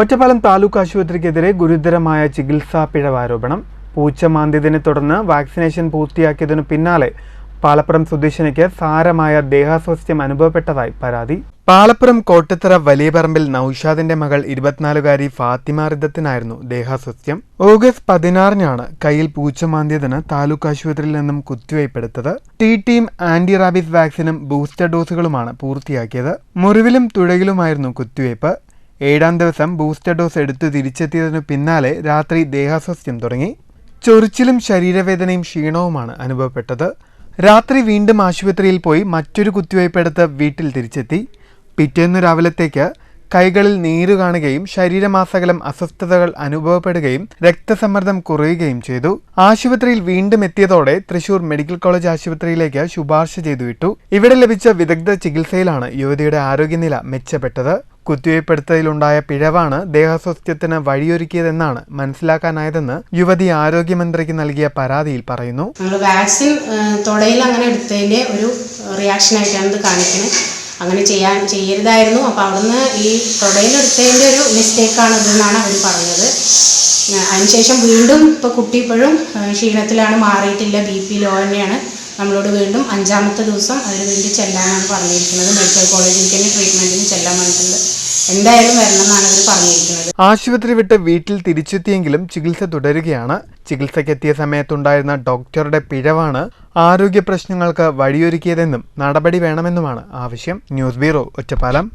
ഒറ്റപ്പാലം താലൂക്ക് ആശുപത്രിക്കെതിരെ ഗുരുതരമായ ചികിത്സാ പിഴവാരോപണം. പൂച്ച മാന്തിയതിനെ തുടർന്ന് വാക്സിനേഷൻ പൂർത്തിയാക്കിയതിനു പിന്നാലെ പാലപ്പുറം സ്വദേശിനിക്ക് സാരമായ ദേഹാസ്വാസ്ഥ്യം അനുഭവപ്പെട്ടതായി പരാതി. പാലപ്പുറം കോട്ടത്തറ വലിയ പറമ്പിൽ നൌഷാദിന്റെ മകൾ ഇരുപത്തിനാലുകാരി ഫാത്തിമ റിദത്തിനായിരുന്നു ദേഹാസ്വാസ്ഥ്യം. ഓഗസ്റ്റ് പതിനാറിനാണ് കയ്യിൽ പൂച്ച മാന്തിയതിന് താലൂക്ക് ആശുപത്രിയിൽ നിന്നും കുത്തിവയ്പ്പെടുത്തത് ടി ടീം ആന്റി റാബിസ് വാക്സിനും ബൂസ്റ്റർ ഡോസുകളുമാണ് പൂർത്തിയാക്കിയത്. മുറിവിലും തുഴയിലുമായിരുന്നു കുത്തിവയ്പ്. ഏഴാം ദിവസം ബൂസ്റ്റർ ഡോസ് എടുത്ത് തിരിച്ചെത്തിയതിനു പിന്നാലെ രാത്രി ദേഹാസ്വാസ്ഥ്യം തുടങ്ങി. ചൊറിച്ചിലും ശരീരവേദനയും ക്ഷീണവുമാണ് അനുഭവപ്പെട്ടത്. രാത്രി വീണ്ടും ആശുപത്രിയിൽ പോയി മറ്റൊരു കുത്തിവയ്പ് എടുത്ത് വീട്ടിൽ തിരിച്ചെത്തി. പിറ്റേന്നു രാവിലത്തേക്ക് കൈകളിൽ നീര് കാണുകയും ശരീരമാസകലം അസ്വസ്ഥതകൾ അനുഭവപ്പെടുകയും രക്തസമ്മർദ്ദം കുറയുകയും ചെയ്തു. ആശുപത്രിയിൽ വീണ്ടും എത്തിയതോടെ തൃശൂർ മെഡിക്കൽ കോളേജ് ആശുപത്രിയിലേക്ക് ശുപാർശ ചെയ്തു വിട്ടു ഇവിടെ ലഭിച്ച വിദഗ്ധ ചികിത്സയിലാണ് യുവതിയുടെ ആരോഗ്യനില മെച്ചപ്പെട്ടത്. കുത്തിവയ്പ്പെടുത്തലിലുണ്ടായ പിഴവാണ് ദേഹസ്വസ്ഥ്യത്തിന് വഴിയൊരുക്കിയതെന്നാണ് മനസ്സിലാക്കാനായതെന്ന് യുവതി ആരോഗ്യമന്ത്രിക്ക് നൽകിയ പരാതിയിൽ പറയുന്നു. വാക്സിൻ തുടയിൽ അങ്ങനെ എടുത്തതിന്റെ ഒരു റിയാക്ഷൻ ആയിട്ടാണ് ഇത് കാണിക്കുന്നത് അങ്ങനെ ചെയ്യാൻ ചെയ്യരുതായിരുന്നു. അപ്പോൾ അവിടുന്ന് ഈ തുടയിലെടുത്തതിന്റെ ഒരു മിസ്റ്റേക്കാണ് ഇതെന്നാണ് അവർ പറഞ്ഞത്. അതിനുശേഷം വീണ്ടും ഇപ്പോൾ കുട്ടി ഇപ്പോഴും ക്ഷീണത്തിലാണ് മാറിയിട്ടില്ല ബി പി ലോ തന്നെയാണ്. നമ്മളോട് വീണ്ടും അഞ്ചാമത്തെ ദിവസം അതിന് വേണ്ടി ചെല്ലാനാണ് പറഞ്ഞിരിക്കുന്നത്. മെഡിക്കൽ കോളേജിൽ തന്നെ ട്രീറ്റ്മെന്റിന് ചെല്ലാൻ പറഞ്ഞിട്ടുണ്ട്. എന്തായാലും വരണമെന്നാണ് അവർ പറഞ്ഞിരിക്കുന്നത്. ആശുപത്രി വിട്ട് വീട്ടിൽ തിരിച്ചെത്തിയെങ്കിലും ചികിത്സ തുടരുകയാണ്. ചികിത്സയ്ക്കെത്തിയ സമയത്തുണ്ടായിരുന്ന ഡോക്ടറുടെ പിഴവാണ് ആരോഗ്യ പ്രശ്നങ്ങൾക്ക് വഴിയൊരുക്കിയതെന്നും നടപടി വേണമെന്നുമാണ് ആവശ്യം. News bureau Ottapalam.